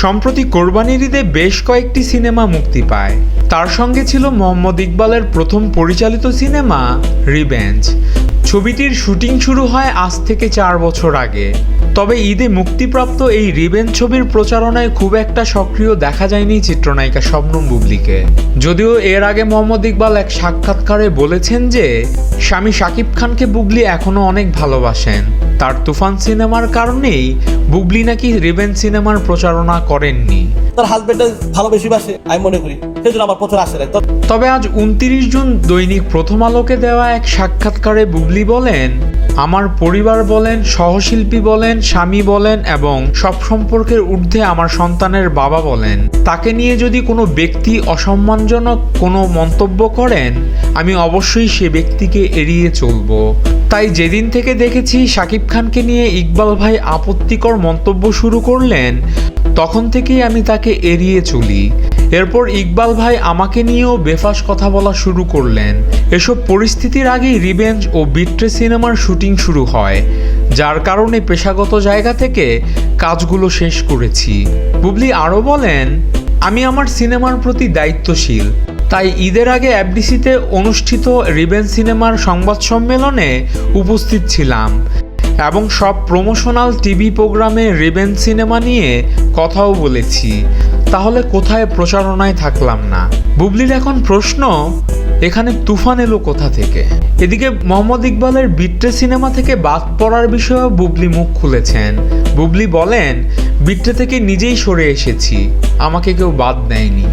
সম্প্রতি কোরবানির ঈদে বেশ কয়েকটি সিনেমা মুক্তি পায়। তার সঙ্গে ছিল মোহাম্মদ ইকবালের প্রথম পরিচালিত সিনেমা রিভেঞ্জ ছবিটির শুটিং শুরু হয় আজ থেকে চার বছর আগে। তবে ঈদে মুক্তিপ্রাপ্ত এই রিভেঞ্জ ছবির প্রচারণায় খুব একটা সক্রিয় দেখা যায়নি চিত্রনায়িকা শবনম বুবলিকে। যদিও এর আগে মোহাম্মদ ইকবাল এক সাক্ষাৎকারে বলেছেন যে, স্বামী শাকিব খানকে বুবলি এখনও অনেক ভালোবাসেন। তার তুফান সিনেমার কারণেই বুবলি নাকি রিভেঞ্জ সিনেমার প্রচারণা করেননি। তার হাজবেন্ডের ভালো বেশি বাসে আমি মনে করি। সেই জন্য আমার প্রচার আসে তবে আজ উনত্রিশ জুন দৈনিক প্রথম আলোকে দেওয়া এক সাক্ষাৎকারে বুবলি বলেন আমার পরিবার বলেন সহশিল্পী বলেন স্বামী বলেন এবং সব সম্পর্কের ঊর্ধ্বে আমার সন্তানের বাবা বলেন। তাকে নিয়ে যদি কোনো ব্যক্তি অসম্মানজনক কোনো মন্তব্য করেন আমি অবশ্যই সে ব্যক্তিকে এড়িয়ে চলবো। তাই যেদিন থেকে দেখেছি শাকিব খানকে নিয়ে ইকবাল ভাই আপত্তিকর মন্তব্য শুরু করলেন, তখন থেকেই আমি তাকে এড়িয়ে চলি। এরপর ইকবাল ভাই আমাকে নিয়েও বেফাস কথা বলা শুরু করলেন। এসব পরিস্থিতির আগেই রিভেঞ্জ ও বিট্রে সিনেমার শুটিং শুরু হয়, যার কারণে পেশাগত জায়গা থেকে কাজগুলো শেষ করেছি। বুবলি আরও বলেন, আমি আমার সিনেমার প্রতি দায়িত্বশীল। তাই ঈদের আগে এফডিসিতে অনুষ্ঠিত রিবেন সিনেমার সংবাদ সম্মেলনে উপস্থিত ছিলাম এবং সব প্রমোশনাল টিভি প্রোগ্রামে রিবেন সিনেমা নিয়ে কথাও বলেছি। তাহলে কোথায় প্রচারণায় থাকলাম না? বুবলির এখন প্রশ্ন, এখানে তুফান এলো কোথা থেকে? এদিকে মোহাম্মদ ইকবালের বিট্রে সিনেমা থেকে বাদ পড়ার বিষয়েও বুবলি মুখ খুলেছেন। বুবলি বলেন, বিট্রে থেকে নিজেই সরে এসেছি, আমাকে কেউ বাদ দেয়নি।